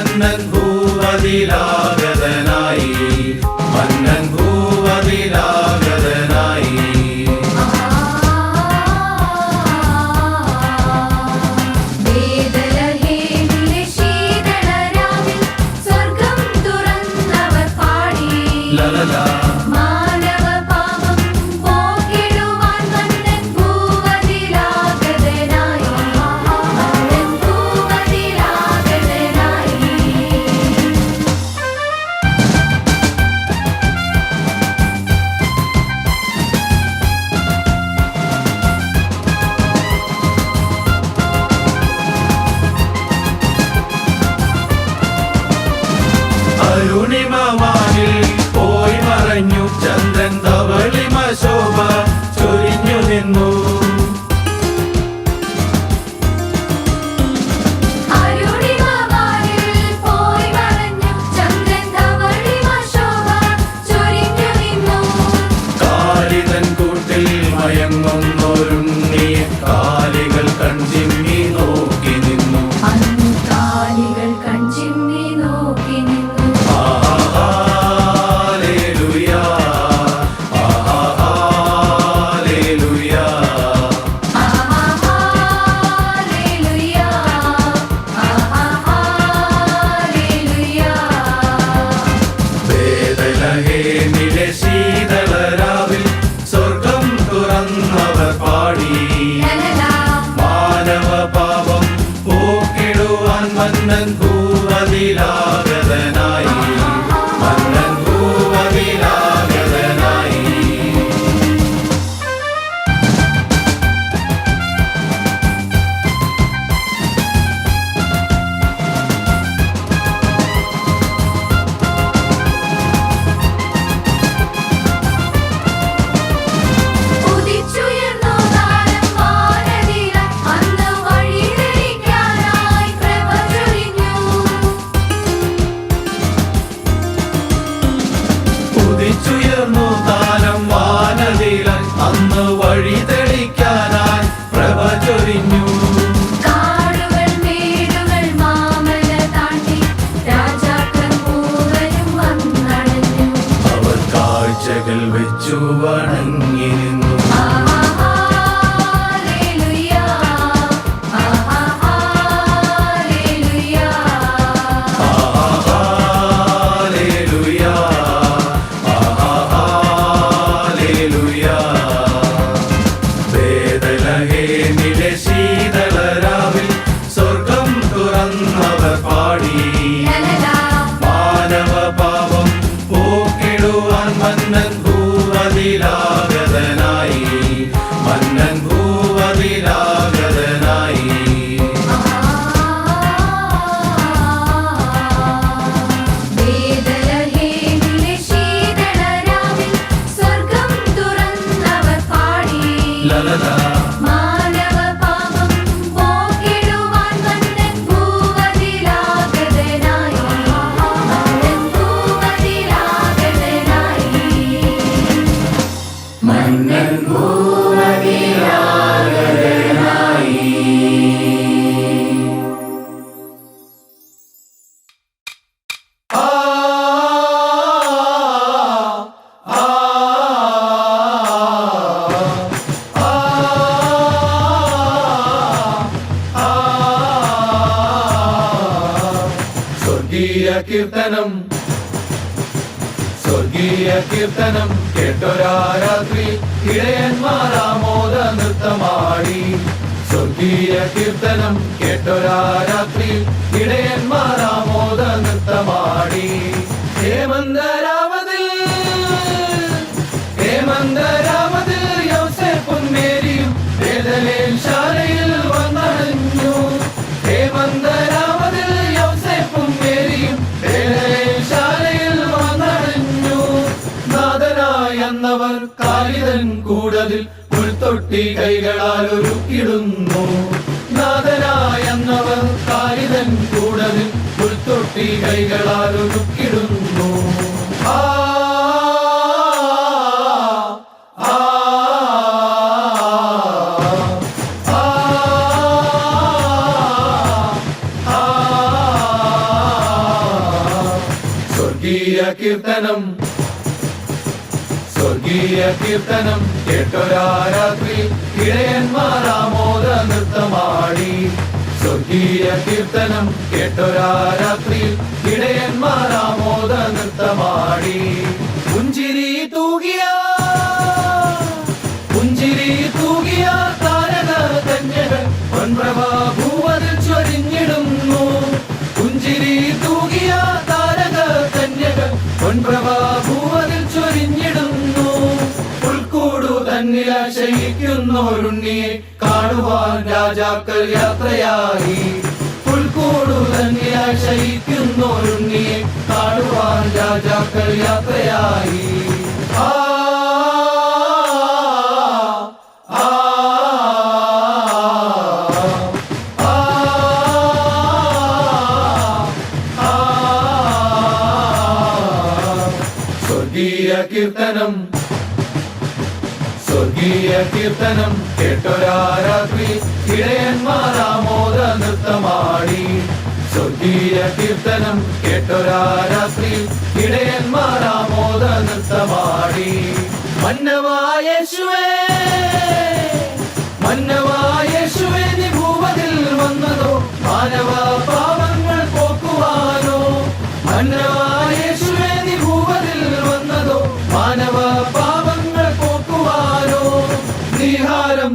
أن ننهو غديرا പാദത്തിൽ വെച്ചു വണങ്ങിരുന്നു കീർത്തനം കേട്ടൊരാ രാത്രി ഇടയന്മാരാമോദ നൃത്തമാടി. സ്വർഗീയ കീർത്തനം കേട്ടൊരാ രാത്രി ഇടയന്മാരാമോദ നൃത്തമാടി. ഹേമന്ദ തൊട്ടി കൈകളാൽ ഒരുക്കിടുന്നു നാഥനായെന്നവർ കാരിതൻ കൂടതിൽ പുൽത്തൊട്ടി കൈകളാൽ ഒരുക്കിടുന്നു ആ. സ്വർഗീയ കീർത്തനം. സ്വർഗീയ കീർത്തനം. കേട്ടൊരാരാത്രി ഇടയന്മാർ നൃത്തമാടി സ്വർഗീയ കീർത്തനം കേട്ടൊരാരാത്രി ഇടയന്മാർ ആമോദ വന്നോരുണ്ണിയെ കാണുവാൻ രാജാക്കൾ യാത്രയായി. പുൽക്കോടു തന്നെ ശയിക്കുന്നോരുണ്ണിയെ കാണുവാൻ രാജാക്കൾ യാത്രയായി.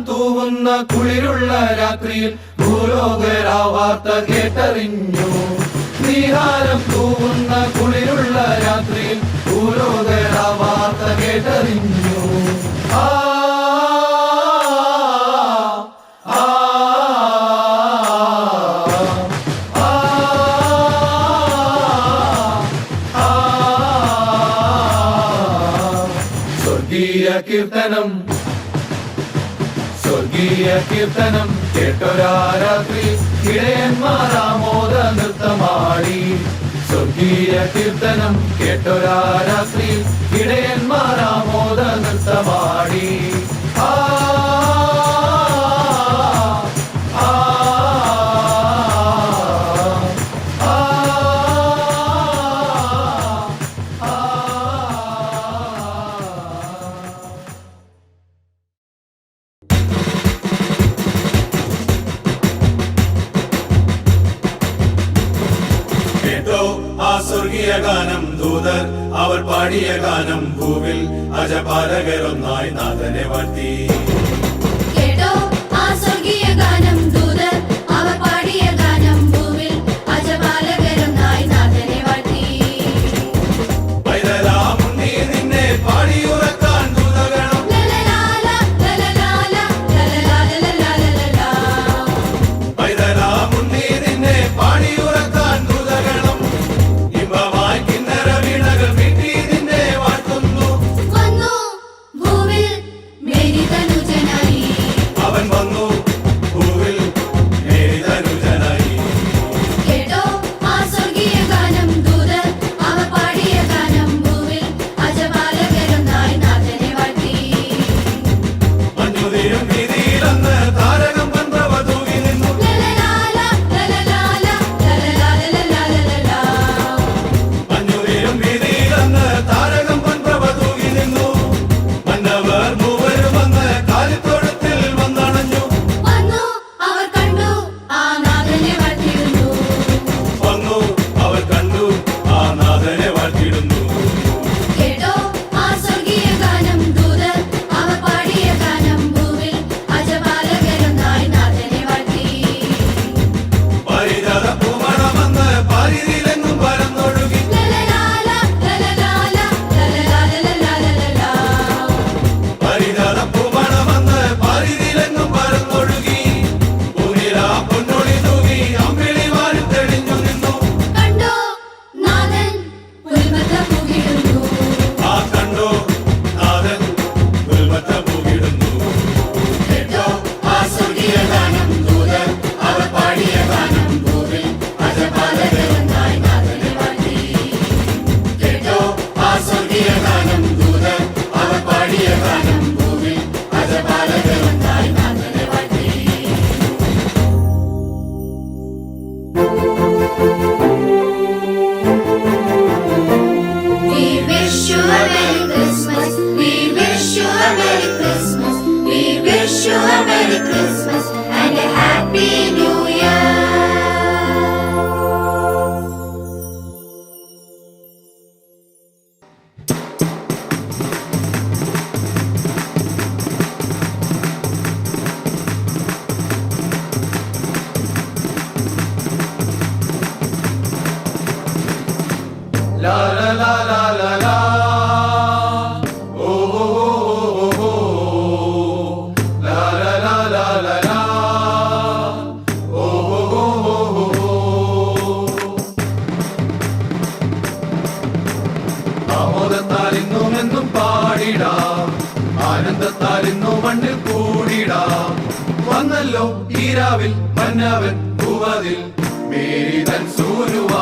തൂവുന്ന കുളിരുള്ള രാത്രിയിൽ ഭൂലോകരാവാർത്ത കേട്ടറിഞ്ഞു. നീഹാരം തൂവുന്ന കുളിരുള്ള രാത്രിയിൽ ഭൂലോകരാവാർത്ത കേട്ടറിഞ്ഞു. ആ കീർത്തനം. സ്വർഗീയ കീർത്തനം കേട്ടൊരാരാത്രി ഇടയന്മാരാമോദ നൃത്തമാടി. സ്വർഗീയ കീർത്തനം കേട്ടൊരാരാത്രി ഇടയന്മാരാമോദ നൃത്തമാടി. ആ Christmas. ഈരാവിൽ മന്നവൻ മേരിതൻ മേരി തൻ സൂരുവാ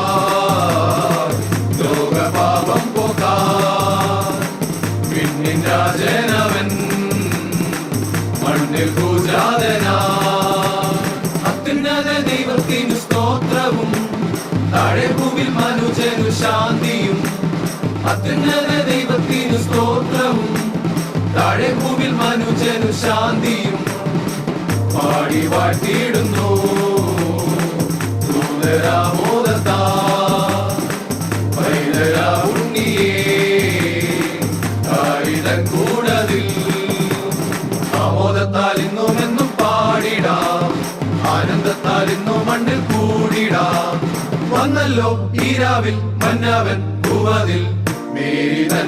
ലോകപാപം പോകാൻ പിന്നിൻ രാജനവൻ മണ്ണിൽ പൂജാതനാ അത്യുന്നത ദൈവത്തിനു സ്തോത്രവും താഴെ ഭൂവിൽ മനുജനു ശാന്തിയും. അത്യുന്നത ദൈവത്തിനു സ്തോത്രവും താഴെ ഭൂവിൽ മനുജനു ശാന്തിയും. പാടി വാഴ്ത്തിയിടുന്നു. ഇന്നും എന്നും പാടിടാം. ഇന്നും മണ്ണിൽ വന്നല്ലോ ഈരാവിൽ മന്നവൻ ഭൂവതിൽ മേരി തൻ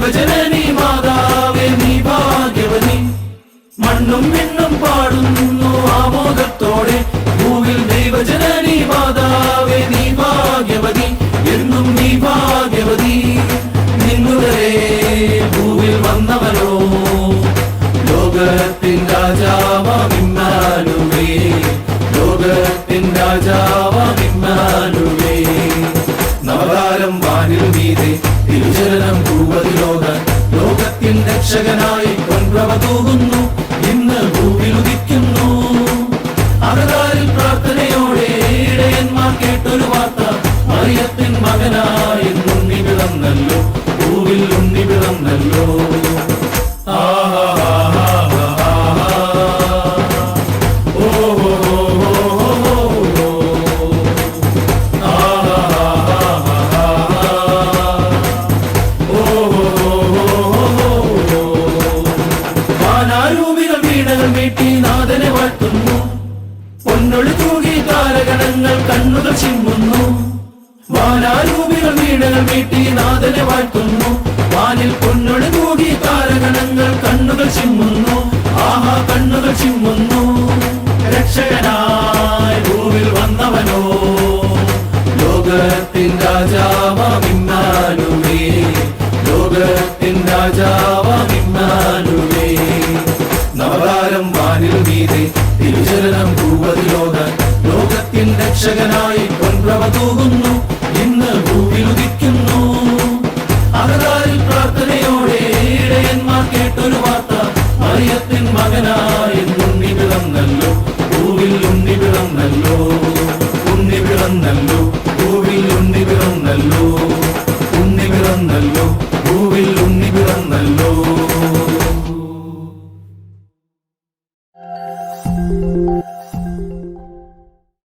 ദൈവജനനി മാതാവേ നീ ഭാഗ്യവതി. മണ്ണും മിണ്ണും പാടുന്നു ആമോദത്തോടെ. ഭൂവിൽ ദൈവജനനി മാതാവേ നീ ഭാഗ്യവതി. എന്നും നീ ഭാഗ്യവതി. നിന്നുടേ ഭൂവിൽ വന്നവരോ ലോകത്തിൻ രാജാവാമിന്നാനുവേ ലോകത്തിൻ രാജാവാമിന്നാനുവേ നവകാലം വാനിൽ മീതെ തിരുചലനം ലോക. ലോകത്തിൻ രക്ഷകനായി പൊൻപ്രഭ തൂകുന്നു. ഇന്ന് ഭൂവിലുദിക്കുന്നു. അകതാരിൽ പ്രാർത്ഥനയോടെ കേട്ടൊരു വാർത്ത. മറിയത്തിൻ മകനായി ഉണ്ണി പിറന്നല്ലോ. ഭൂവിൽ ഉണ്ണി പിറന്നല്ലോ. വീണകൾ വീട്ടി നാഥനെ വാഴ്ത്തുന്നു. പൊന്നൊളി തൂകി താരകണങ്ങൾ കണ്ണുകൾ ചിമ്മുന്നു. വാനാരൂപികൾ വീണകൾ വീട്ടി നാഥനെ വാഴ്ത്തുന്നു. വാനിൽ പൊന്നൊളി തൂകി താരകണങ്ങൾ കണ്ണുകൾ ചിമ്മുന്നു. ആഹാ കണ്ണുകൾ ചിമ്മുന്നു. രക്ഷകനായി ഭൂവിൽ വന്നവനോ? ലോകത്തിൻ രാജാവാമിന്നാനുവേ ലോകത്തിൻ രാജാവാ വാനിൽ മീതെ തിരുചരണം ഭൂപതിലോക ലോകത്തിൻ രക്ഷകനായി കൊണ്ടവ തൂകുന്നു. ഇന്ന് ഭൂവിലുദിക്കുന്നു. അകതാരിൽ പ്രാർത്ഥനയോടെ ഇടയന്മാർ കേട്ടൊരു വാർത്ത മറിയത്തിൻ മകനായി